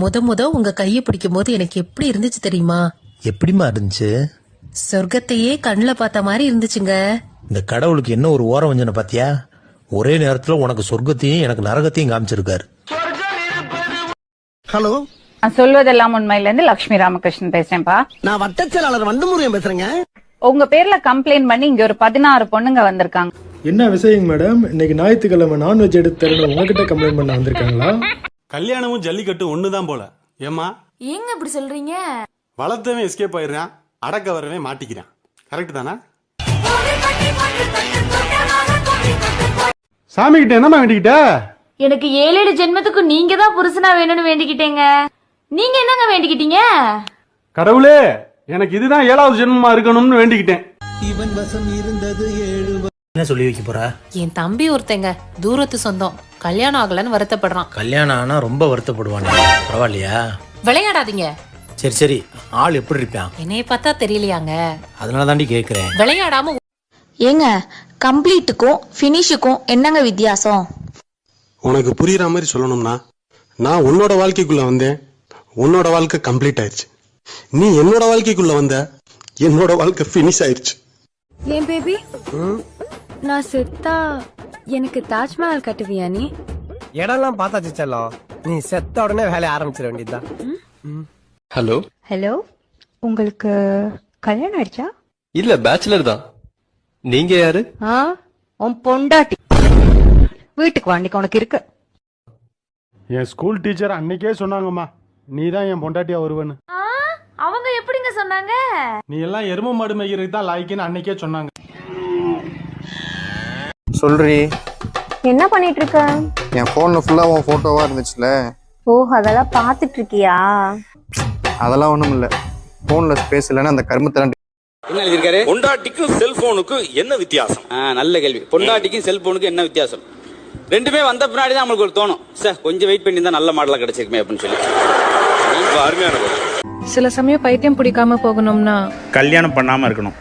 முத முத உங்க கைய பிடிக்கும் போது எனக்கு எப்படி இருந்துச்சு தெரியுமா? எப்படிம்மா இருந்துச்சு? சொர்க்கத்தையே கண்ணுல பார்த்த மாதிரி இருந்துச்சுங்க. இந்த கடவுளுக்கு என்ன ஒரு ஓரம் வஞ்சனை பாத்தியா? ஒரே நேரத்துல உனக்கு சொர்க்கத்தையும் எனக்கு நரகத்தையும் காமிச்சிருக்காரு. ஹலோ? நான் சொல்வதெல்லாம் உண்மையில இருந்து லட்சுமி ராமகிருஷ்ணன் பேசுறேன்ப்பா நான் வட்டச் செயலாளர் வண்டமுருகன் பேசுறேங்க. உங்க பேர்ல கம்ப்ளைண்ட் பண்ணி இங்க ஒரு பதினாறு பொண்ணுங்க வந்திருக்காங்க. என்ன விஷயங்க மேடம் இன்னைக்கு ஞாயிற்றுக்கிழமை நான்வெஜ் எடுத்து தரணும் உங்ககிட்ட கம்ப்ளைண்ட் பண்ண வந்திருக்காங்களா? கல்யாணமும் ஜல்லிக்கட்டு ஒன்று தான் போல. ஏம்மா? ஏங்க அப்படி சொல்றீங்க? வளர்த்தவன் எஸ்கேப் ஆயிடுறான். அடக்க வரவே மாட்டிக்கிறான். கரெக்ட் தானே? சாமி கிட்ட என்னம்மா வேண்டிக்கிட்ட? எனக்கு ஏழு ஏழு ஜென்மத்துக்கு நீங்க தான் புருஷனா வேணும்னு வேண்டிக்கிட்டேங்க. நீங்க என்னங்க வேண்டிக்கிட்டீங்க? கடவுளே எனக்கு இதுதான் ஏழாவது ஜென்மமா இருக்கணும்னு வேண்டிக்கிட்டேன். என்ன சொல்லி வைக்க போறா? என் தம்பி ஒருத்தங்க தூரத்து சொந்தம். கல்யாணம் ஆகலன்னு வருத்தப்படுறான். கல்யாணம் ஆனா ரொம்ப வருத்தப்படுவானே? பரவாயில்லையா? விளையாடாதீங்க. சரி சரி. ஆள் எப்படி இருப்பான்? என்னைய பார்த்தா தெரியலையாங்க. அதனால தாண்டி கேக்குறேன். விளையாடாம ஏங்க கம்ப்ளீட்டுக்கும் ஃபினிஷுக்கும் என்னங்க வித்தியாசம்? உனக்கு புரியுற மாதிரி சொல்லணும்னா நான் உன்னோட வாழ்க்கைக்குள்ள வந்தேன். உன்னோட வாழ்க்கை கம்ப்ளீட் ஆயிருச்சு நீ என்னோட வாழ்க்கைக்குள்ள வந்த என்னோட வாழ்க்கை ஃபினிஷ் ஆயிருச்சு ஏன் பேபி நான் செத்தா எனக்கு தாஜ்மஹால் கட்டுவியா நீ? இடம்லாம் பார்த்தாச்சு செல்லம் நீ செத்த உடனே வேலைய ஆரம்பிச்சிட வேண்டியதுதான். ஹலோ? ஹலோ? உங்களுக்கு கல்யாணம் ஆயிடுச்சா? இல்ல பேச்சுலர் தான். நீங்க யாரு? ஆ உன் பொண்டாட்டி. வீட்டுக்கு வாண்டிக்கு உனக்கு இருக்கு. என் ஸ்கூல் டீச்சர் அன்னைக்கே சொன்னாங்கம்மா நீ தான் என் பொண்டாட்டியா வருவேன்னு அவங்க எப்படிங்க சொன்னாங்க? நீ எல்லாம் எரும மாடு மேய்க்கிறதுக்கு தான் லாய்க்குன்னு அன்னைக்கே சொன்னாங்க. சொல்றி. என்ன பண்ணிட்டு இருக்க என் போன்ல ஃபுல்லா உன் போட்டோவா இருந்துச்சுல. ஓ அதெல்லாம் பாத்துட்டு இருக்கியா அதெல்லாம் ஒண்ணும் இல்ல. போன்ல ஸ்பேஸ் இல்லைன்னா அந்த கருமத்தெல்லாம் என்ன எழுதியிருக்காரு? பொண்டாட்டிக்கும் செல்போனுக்கும் என்ன வித்தியாசம்? நல்ல கேள்வி. பொண்டாட்டிக்கும் செல்போனுக்கும் என்ன வித்தியாசம்? ரெண்டுமே வந்த பின்னாடி தான் நம்மளுக்கு ஒரு தோணும். சார் கொஞ்சம் வெயிட் பண்ணி தான் நல்ல மாடலா கிடைச்சிருக்குமே அப்படின்னு சொல்லி. ரொம்ப அருமையான. சில சமயம் பைத்தியம் பிடிக்காம போகணும்னா கல்யாணம் பண்ணாம இருக்கணும்.